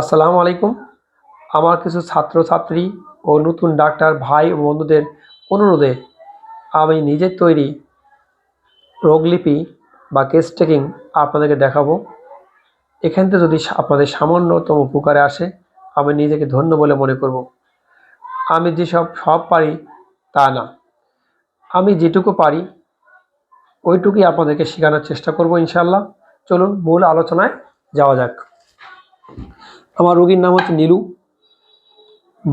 আসসালামু আলাইকুম। আমার কিছু ছাত্রছাত্রী ও নতুন ডাক্তার ভাই ও বন্ধুদের অনুরোধে আমি নিজের তৈরি রোগলিপি বা কেস টেকিং আপনাদেরকে দেখাবো। এখান থেকে যদি আপনাদের সামান্যতম উপকারে আসে, আমি নিজেকে ধন্য বলে মনে করব। আমি যেসব সব পারি তা না। আমি যেটুকু পারি, ওইটুকুই আপনাদেরকে শেখানোর চেষ্টা করব ইনশাল্লাহ চলুন মূল আলোচনায় যাওয়া যাক। আমার রোগীর নাম হচ্ছে নীলু।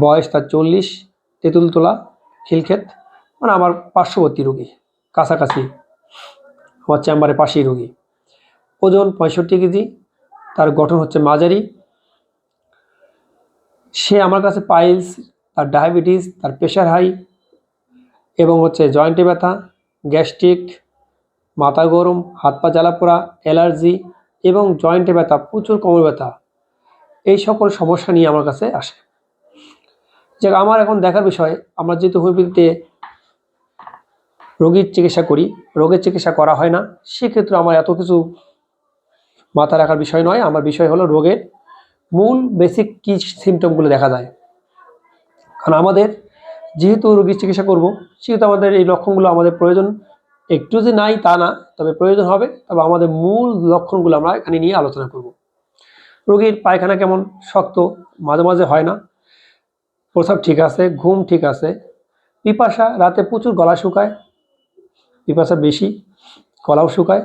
বয়স তার চল্লিশ, তেঁতুলতলা, খিলক্ষেত। মানে আমার পার্শ্ববর্তী রোগী, কাছাকাছি, আমার চেম্বারে পাশেই রোগী। ওজন পঁয়ষট্টি কেজি, তার গঠন হচ্ছে মাঝারি। সে আমার কাছে পাইলস, তার ডায়াবেটিস, তার প্রেশার হাই এবং হচ্ছে জয়েন্টে ব্যথা, গ্যাস্ট্রিক, মাথা গরম, হাত পা জ্বালা পোড়া অ্যালার্জি এবং জয়েন্টে ব্যথা, প্রচুর কোমর ব্যথা। এই সকল সমস্যা নিয়ে আমার কাছে আসে। যে আমার এখন দেখার বিষয়, আমরা যেহেতু হোমিওপ্যাথিতে রোগীর চিকিৎসা করি, রোগের চিকিৎসা করা হয় না, সেক্ষেত্রে আমার এত কিছু মাথা রাখার বিষয় নয়। আমার বিষয় হলো রোগের মূল বেসিক কী সিমটমগুলো দেখা যায়। কারণ আমাদের যেহেতু রোগীর চিকিৎসা করব, সেহেতু আমাদের এই লক্ষণগুলো আমাদের প্রয়োজন। একটু যে নাই তা না, তবে প্রয়োজন হবে। তবে আমাদের মূল লক্ষণগুলো আমরা এখানে নিয়ে আলোচনা করব। রোগীর পায়খানা কেমন? শক্ত, মাঝে মাঝে হয় না। প্রসাব ঠিক আছে, ঘুম ঠিক আছে। পিপাসা রাতে প্রচুর গলা শুকায়, পিপাসা বেশি, গলাও শুকায়,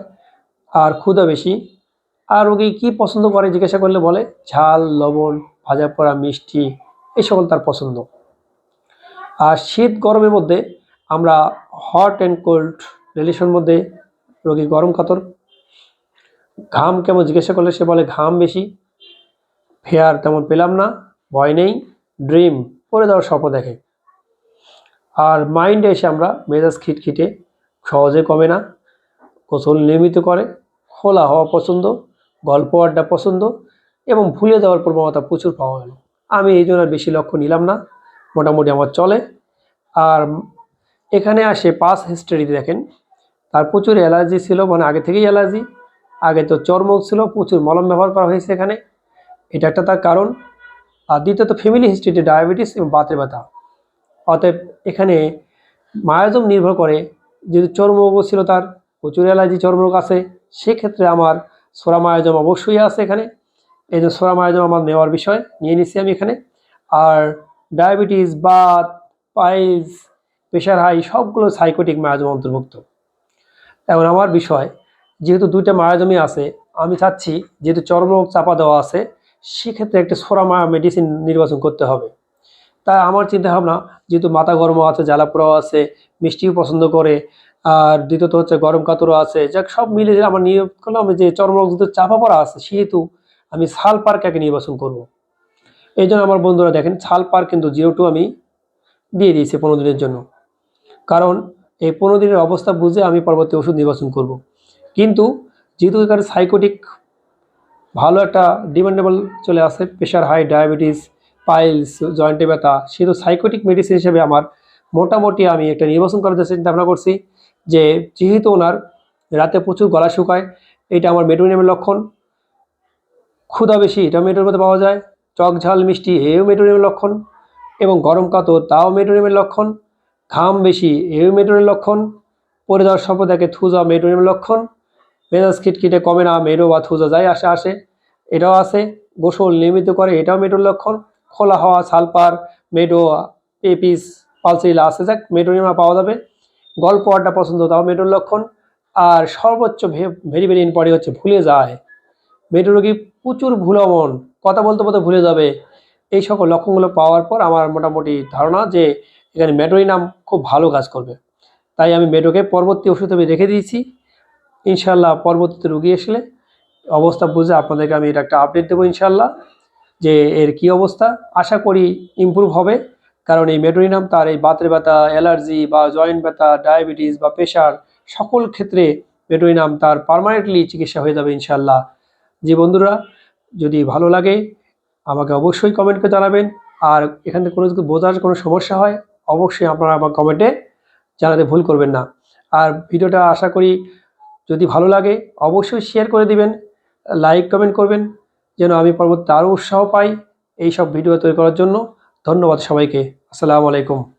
আর ক্ষুধা বেশি। আর রোগী কি পছন্দ করে জিজ্ঞাসা করলে বলে, ঝাল, লবণ, ভাজা পোড়া, মিষ্টি এই সকল তার পছন্দ। আর শীত গরমের মধ্যে আমরা হট অ্যান্ড কোল্ড রিলেশন মধ্যে রোগী গরম কাতর। ঘাম কেমন? জিজ্ঞাসা করলে সে বলে, ঘাম বেশি। ফেয়ার তেমন পেলাম না, ভয় নেই, ড্রিম করে দেওয়ার স্বপ্ন দেখে। আর মাইন্ডে এসে আমরা মেজাজ খিটখিটে, সহজে কমে না গোসল নিয়মিত করে, খোলা হওয়া পছন্দ, গল্প আড্ডা পছন্দ এবং ভুলে যাওয়ার প্রবণতা প্রচুর পাওয়া গেল। আমি এই জন্য আর বেশি লক্ষ্য নিলাম না, মোটামুটি আমার চলে। আর এখানে আসে পাস হিস্টোরি দেখেন, তার প্রচুর অ্যালার্জি ছিল মানে আগে থেকেই অ্যালার্জি আগে তো চর্মক ছিল, প্রচুর মলম ব্যবহার করা হয়েছে এখানে। এটা একটা তার কারণ। আর দ্বিতীয়ত ফ্যামিলি হিস্ট্রিতে ডায়াবেটিস এবং বাতের ব্যথা। অতএব এখানে মায়াজম নির্ভর করে যেহেতু চর্মরোগও ছিল তার, প্রচুর অ্যালার্জি, চর্মরোগ আছে, সেক্ষেত্রে আমার সোরা মায়াজম অবশ্যই আছে এখানে। এই জন্য সোরা মায়াজম আমার নেওয়ার বিষয় নিয়ে নিচ্ছি আমি এখানে। আর ডায়াবেটিস বাত পাইলস প্রেশার হাই সবগুলো সাইকোটিক মায়াজম অন্তর্ভুক্ত। এখন আমার বিষয়, যেহেতু দুইটা মায়াজমই আছে, আমি চাচ্ছি যেহেতু চর্মরোগ চাপা দেওয়া আছে সেক্ষেত্রে একটা সোরামা মেডিসিন নির্বাচন করতে হবে তাই আমার চিন্তা ভাবনা যেহেতু মাথা গরমও আছে, জ্বালা পোড়াও আছে, মিষ্টিও পছন্দ করে, আর দ্বিতীয়ত হচ্ছে গরম কাতরও আছে, যাক, সব মিলে আমার নিয়োগ করলাম যে চর্মরোগ চাপা পড়া আছে, সেহেতু আমি ছাল পার্ককে নির্বাচন করব। এই জন্য আমার বন্ধুরা দেখেন ছাল পার্ক কিন্তু জিরো টু আমি দিয়ে দিয়েছি পনেরো দিনের জন্য কারণ এই পনেরো দিনের অবস্থা বুঝে আমি পরবর্তী ওষুধ নির্বাচন করব। কিন্তু যেহেতু এখানে সাইকোটিক ভালো একটা ডিমান্ডেবল চলে আসে প্রেশার হাই ডায়াবেটিস পাইলস জয়েন্টে ব্যথা সেহেতু সাইকোটিক মেডিসিন হিসেবে আমার মোটামুটি আমি একটা নির্বাচন করার চিন্তা ভাবনা করছি যে যেহেতু ওনার রাতে প্রচুর গলা শুকায়, এটা আমার মেটোনিয়ামের লক্ষণ। ক্ষুধা বেশি এটা মেটোর মধ্যে পাওয়া যায়। চক ঝাল, মিষ্টি, এও মেটোনিয়ামের লক্ষণ। এবং গরম কাতর, তাও মেটোনিয়ামের লক্ষণ। ঘাম বেশি, এও মেটোনের লক্ষণ। পরে যাওয়ার স্বপ্ন দেখে থুজা মেটোনিয়ামের লক্ষণ। মেজাজ খিটখিটে কমে না, মেরো বা থুজা যায় আসে আসে। এটাও আছে, গোসল নিয়মিত করে, এটাও মেটোর লক্ষণ। খোলা হওয়া সালপার মেডো পেপিস পালসিলা আছে, যাক মেটোনিমা পাওয়া যাবে। গল্প আড্ডা পছন্দ, তাও মেটোর লক্ষণ। আর সর্বোচ্চ ভেরি ভেরি ইম্পর্টেন্ট হচ্ছে ভুলে যায়। মেটো রোগী প্রচুর ভুলমন, কথা বলতে বলতে ভুলে যাবে। এই সকল লক্ষণগুলো পাওয়ার পর আমার মোটামুটি ধারণা যে এখানে মেটোই নাম খুব ভালো কাজ করবে। তাই আমি মেটোকে পরবর্তী ওষুধ আমি রেখে দিয়েছি। ইনশাল্লাহ পরবর্তীতে রুগী আসলে অবস্থা বুঝে আপনাদেরকে আমি এটা একটা আপডেট দেবো ইনশাল্লাহ যে এর কি অবস্থা। আশা করি ইমপ্রুভ হবে, কারণ এই মেডোরিনাম তার এই বাতের ব্যথা, অ্যালার্জি বা জয়েন্ট ব্যথা, ডায়াবেটিস বা প্রেশার সকল ক্ষেত্রে মেডোরিনাম তার পারমানেন্টলি চিকিৎসা হয়ে যাবে ইনশাল্লাহ যে বন্ধুরা, যদি ভালো লাগে, আমাকে অবশ্যই কমেন্ট জানাবেন। আর এখান থেকে কোনো বোঝার কোনো সমস্যা হয়, অবশ্যই আপনারা আমার কমেন্টে জানাতে ভুল করবেন না। আর ভিডিওটা আশা করি যদি ভালো লাগে, অবশ্যই শেয়ার করে দিবেন লাইক কমেন্ট করবেন, যেন আমি পরবর্তী আরও উৎসাহ পাই এই সব ভিডিও তৈরি করার জন্য। ধন্যবাদ সবাইকে। আসসালামু আলাইকুম।